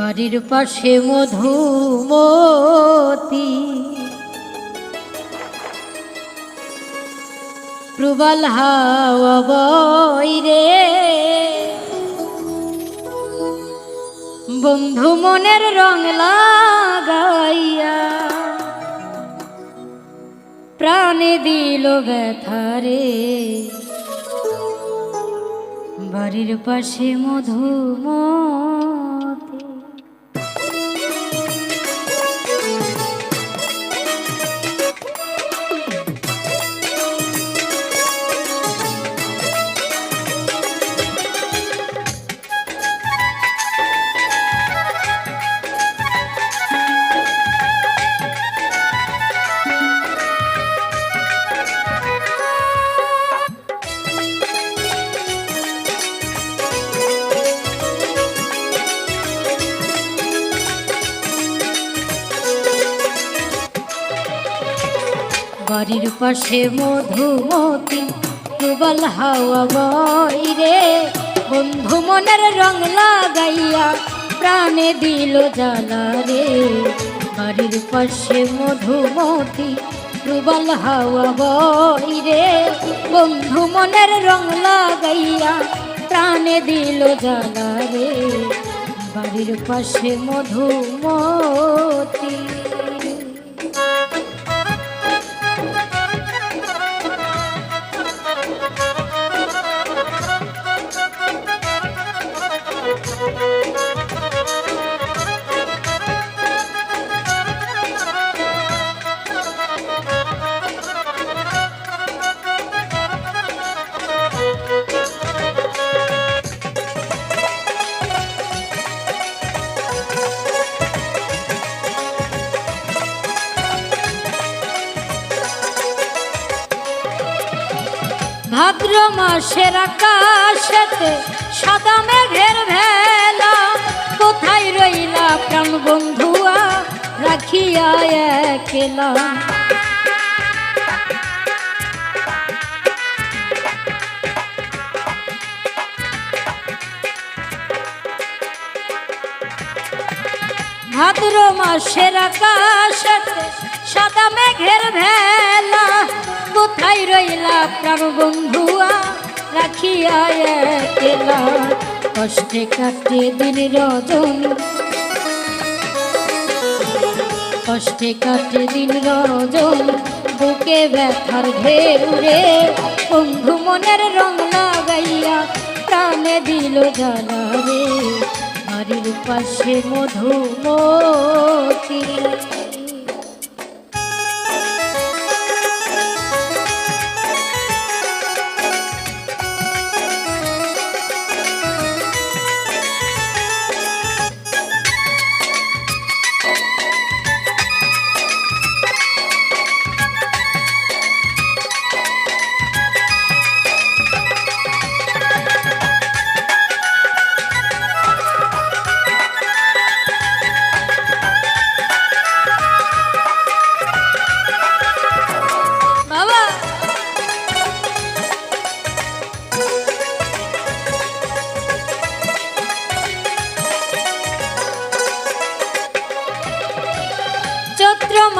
বাড়ির পাশে মধুমতি। প্রবল হাওয়া বই রে। বন্ধু মনের রং লাগাইয়া প্রাণে দিল ব্যথারে বাড়ির পাশে মধুমতি। বাড়ির পাশে মধুমতি, প্রবল হাওয়া বই রে। বন্ধু মনের রং লাগাইয়া প্রাণে দিল জ্বালা রে। বাড়ির পাশে মধুমতি, প্রবল হাওয়া বই রে। বন্ধু মনের রং লাগাইয়া প্রাণে দিল জ্বালা রে। বাড়ির পাশে মধুমতি। ভাদ্র মাসের আকাশেতে সাদা মেঘের ভেলা। কোথায় রইলা প্রাণ বন্ধুয়া, রাখিয়া একলা। ভাদ্র মাসের আকাশেতে সাদা মেঘের ভেলা। কোথায় রইলা প্রাণ বন্ধুয়া, রাখিয়া একলা। কষ্টে কাটে দিন রজন। কষ্টে কাটে দিন রজন। বুকে ব্যথার ঘেরে বন্ধু মনের রং লাগাইয়া প্রাণে দিল রে। বাড়ির পাশে মধুমতি।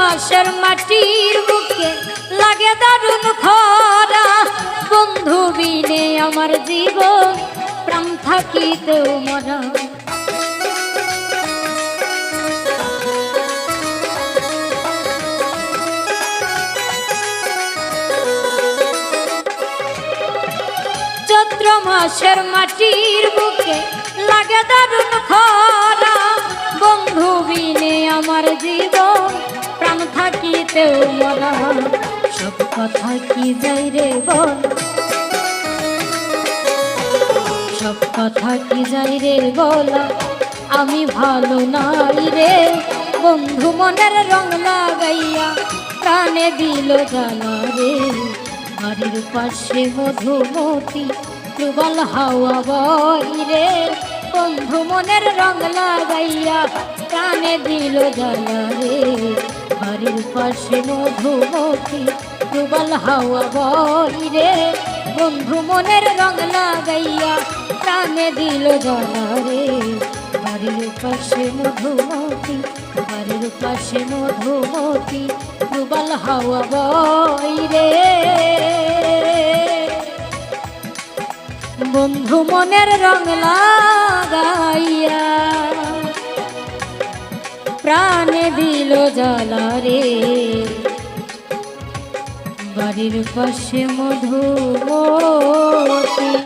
মাসের মাটির বুকে লাগে দারুণ খরা। বন্ধু বিনে আমার জীবন, প্রাণ থাকিতেও মরা। মাসের মাটির বুকে লাগে দারুণ খরা। সব কথা কি যাই রে বল? সব কথা কি যাই রে বলা? আমি ভালো নাই রে। বন্ধু মনের রং লাগাইয়া প্রাণে দিল জ্বালা রে। বাড়ির পাশে মধুমতি, প্রবল হাওয়া বই রে। বন্ধু মনের রং লাগাইয়া প্রাণে দিল জ্বালা রে। বাড়ির পাশে মধুমতি প্রবল হাওয়া বই রে। বন্ধু মনের রং লাগাইয়া প্রাণে দিল জ্বালা রে। বাড়ির পাশে মধুমতি, বাড়ির পাশে মধুমতি প্রবল হাওয়া বই রে। বন্ধু মনের রং লাগাইয়া প্রাণে দিল রে বাড়ির পাশে মধুমতি